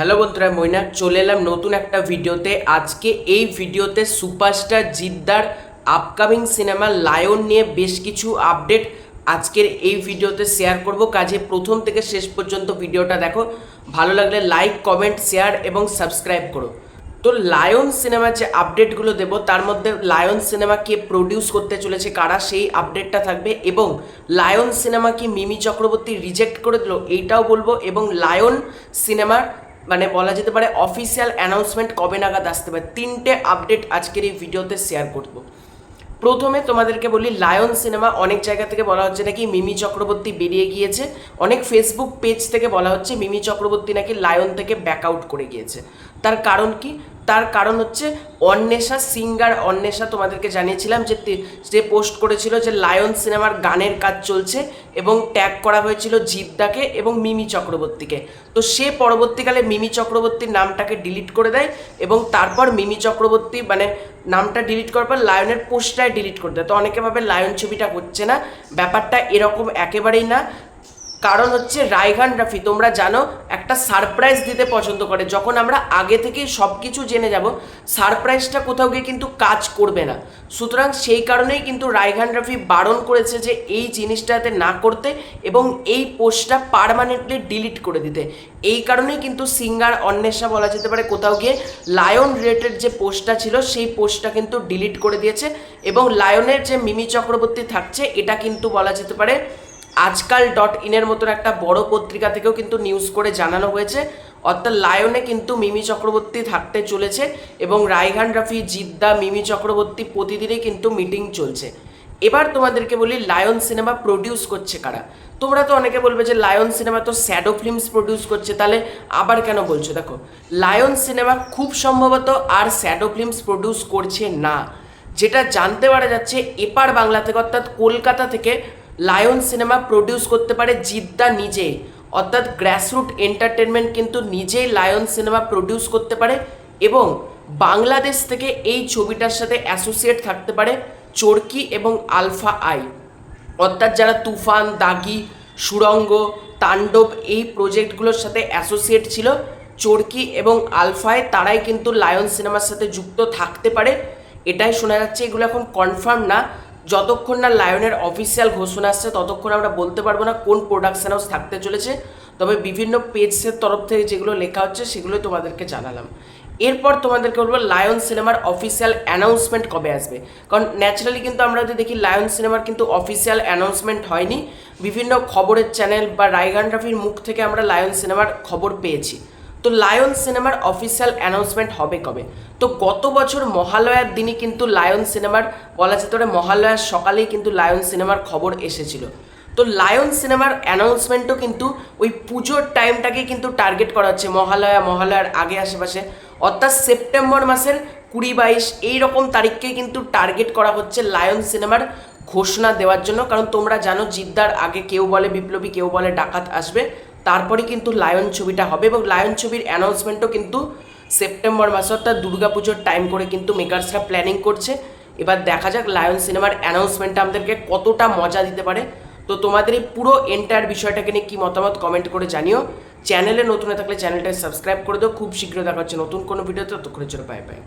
Hello বন্ধুরা মৈনাক চলে এলাম নতুন একটা ভিডিওতে। আজকে এই ভিডিওতে সুপারস্টার জিদ্দার আপকামিং সিনেমা লায়ন নিয়ে বেশ কিছু আপডেট আজকের এই ভিডিওতে শেয়ার করব। কাজে প্রথম থেকে শেষ পর্যন্ত ভিডিওটা দেখো। ভালো লাগলে লাইক কমেন্ট শেয়ার এবং সাবস্ক্রাইব করো। তো লায়ন সিনেমার যে আপডেটগুলো দেবো, তার মধ্যে লায়ন সিনেমা কে প্রডিউস করতে চলেছে কারা, সেই আপডেটটা থাকবে। এবং লায়ন সিনেমা কি মিমি চক্রবর্তী রিজেক্ট করে দিল, এইটাও বলব। এবং লায়ন সিনেমার মানে বলা যেতে পারে অফিসিয়াল অ্যানাউন্সমেন্ট কবে নাগাদ আসতে পারে? তিনটে আপডেট আজকের এই ভিডিওতে শেয়ার করব। প্রথমে তোমাদেরকে বলি লায়ন সিনেমা অনেক জায়গা থেকে বলা হচ্ছে নাকি মিমি চক্রবর্তী বেরিয়ে গিয়েছে। অনেক ফেসবুক পেজ থেকে বলা হচ্ছে মিমি চক্রবর্তী নাকি লায়ন থেকে ব্যাক আউট করে গিয়েছে। তার কারণ কি? তার কারণ হচ্ছে অন্বেষা সিঙ্গার অন্বেষা তোমাদেরকে জানিয়েছিলাম যে যে পোস্ট করেছিল যে লায়ন সিনেমার গানের কাজ চলছে এবং ট্যাগ করা হয়েছিল জিদ্দাকে এবং মিমি চক্রবর্তীকে। তো সে পরবর্তীকালে মিমি চক্রবর্তীর নামটাকে ডিলিট করে দেয় এবং তারপর মিমি চক্রবর্তী মানে নামটা ডিলিট করার পর লায়নের পোস্টটাই ডিলিট করে দেয়। তো অনেকে ভাবে লায়ন ছবিটা হচ্ছে না। ব্যাপারটা এরকম একেবারেই না। কারণ হচ্ছে রায়গান রাফি, তোমরা জানো, একটা সারপ্রাইজ দিতে পছন্দ করে। যখন আমরা আগে থেকেই সব কিছু জেনে যাব সারপ্রাইজটা কোথাও গিয়ে কিন্তু কাজ করবে না। সুতরাং সেই কারণেই কিন্তু রায়গান রাফি বারণ করেছে যে এই জিনিসটাতে না করতে এবং এই পোস্টটা পারমানেন্টলি ডিলিট করে দিতে। এই কারণেই কিন্তু সিঙ্গার অন্বেষা বলা যেতে পারে, কোথাও গিয়ে লায়ন রিলেটেড যে পোস্টটা ছিল, সেই পোস্টটা কিন্তু ডিলিট করে দিয়েছে এবং লায়নের যে মিমি চক্রবর্তী থাকছে, এটা কিন্তু বলা যেতে পারে আজকাল ডট ইনের মতন একটা বড় পত্রিকা থেকেও কিন্তু নিউজ করে জানানো হয়েছে। অর্থাৎ লায়নে কিন্তু মিমি চক্রবর্তী থাকতে চলেছে এবং রায়হান রাফি, জিদ্দা, মিমি চক্রবর্তী প্রতিদিনই কিন্তু মিটিং চলছে। এবার তোমাদেরকে বলি, লায়ন সিনেমা প্রডিউস করছে কারা? তোমরা তো অনেকে বলবে যে, লায়ন সিনেমা তো স্যাডো ফিল্মস প্রডিউস করছে, তাহলে আবার কেন বলছো? দেখো, লায়ন সিনেমা খুব সম্ভবত আর স্যাডো ফিল্মস প্রডিউস করছে না। যেটা জানতে পারা যাচ্ছে, এপার বাংলা থেকে, অর্থাৎ কলকাতা থেকে লায়ন সিনেমা প্রডিউস করতে পারে জিদ্দা নিজে। অর্থাৎ গ্র্যাসরুট এন্টারটেনমেন্ট কিন্তু নিজেই লায়ন সিনেমা প্রডিউস করতে পারে এবং বাংলাদেশ থেকে এই ছবিটার সাথে অ্যাসোসিয়েট থাকতে পারে চরকি এবং আলফা আই। অর্থাৎ যারা তুফান, দাগি সুরঙ্গ তাণ্ডব এই প্রজেক্টগুলোর সাথে অ্যাসোসিয়েট ছিল, চরকি এবং আলফায় তারাই কিন্তু লায়ন সিনেমার সাথে যুক্ত থাকতে পারে। এটাই শোনা যাচ্ছে, এগুলো এখন কনফার্ম না। যতক্ষণ না লায়নের অফিসিয়াল ঘোষণা আসছে, ততক্ষণ আমরা বলতে পারব না কোন প্রোডাকশন হাউস থাকতে চলেছে। তবে বিভিন্ন পেজের তরফ থেকে যেগুলো লেখা হচ্ছে, সেগুলোই তোমাদেরকে জানালাম। এরপর তোমাদেরকে বলব লায়ন সিনেমার অফিসিয়াল অ্যানাউন্সমেন্ট কবে আসবে? কারণ ন্যাচারালি কিন্তু আমরা যদি দেখি লায়ন সিনেমার কিন্তু অফিসিয়াল অ্যানাউন্সমেন্ট হয়নি। বিভিন্ন খবরের চ্যানেল বা রায়গান রাফির মুখ থেকে আমরা লায়ন সিনেমার খবর পেয়েছি। তো লায়ন সিনেমার অফিসিয়াল অ্যানাউন্সমেন্ট হবে কবে? তো গত বছর মহালয়ার দিনই কিন্তু লায়ন সিনেমার বলা যেতে পারে মহালয়ার সকালেই কিন্তু লায়ন সিনেমার খবর এসেছিল। তো লায়ন সিনেমার অ্যানাউন্সমেন্টও কিন্তু ওই পুজোর টাইমটাকে কিন্তু টার্গেট করা হচ্ছে, মহালয়া, মহালয়ার আগে আশেপাশে। অর্থাৎ সেপ্টেম্বর মাসের কুড়ি বাইশ, এই রকম তারিখকে কিন্তু টার্গেট করা হচ্ছে লায়ন সিনেমার ঘোষণা দেওয়ার জন্য। কারণ তোমরা জানো জিদ্দার আগে কেউ বলে, বিপ্লবী কেউ বলে, ডাকাত আসবে। তারপরে কিন্তু লায়ন ছবিটা হবে এবং লায়ন ছবির অ্যানাউন্সমেন্টও কিন্তু সেপ্টেম্বর মাসে, অর্থাৎ দুর্গাপুজোর টাইম করে কিন্তু মেকার্সরা প্ল্যানিং করছে। এবার দেখা যাক লায়ন সিনেমার অ্যানাউন্সমেন্টটা আমাদেরকে কতটা মজা দিতে পারে। তো তোমাদের এই পুরো এন্টায়ার বিষয়টাকে নিয়ে কী মতামত কমেন্ট করে জানিও। চ্যানেলে নতুন থাকলে চ্যানেলটাকে সাবস্ক্রাইব করে দিও। খুব শীঘ্র দেখা হচ্ছে নতুন কোনো ভিডিওতে ততক্ষণের জন্য বাই বাই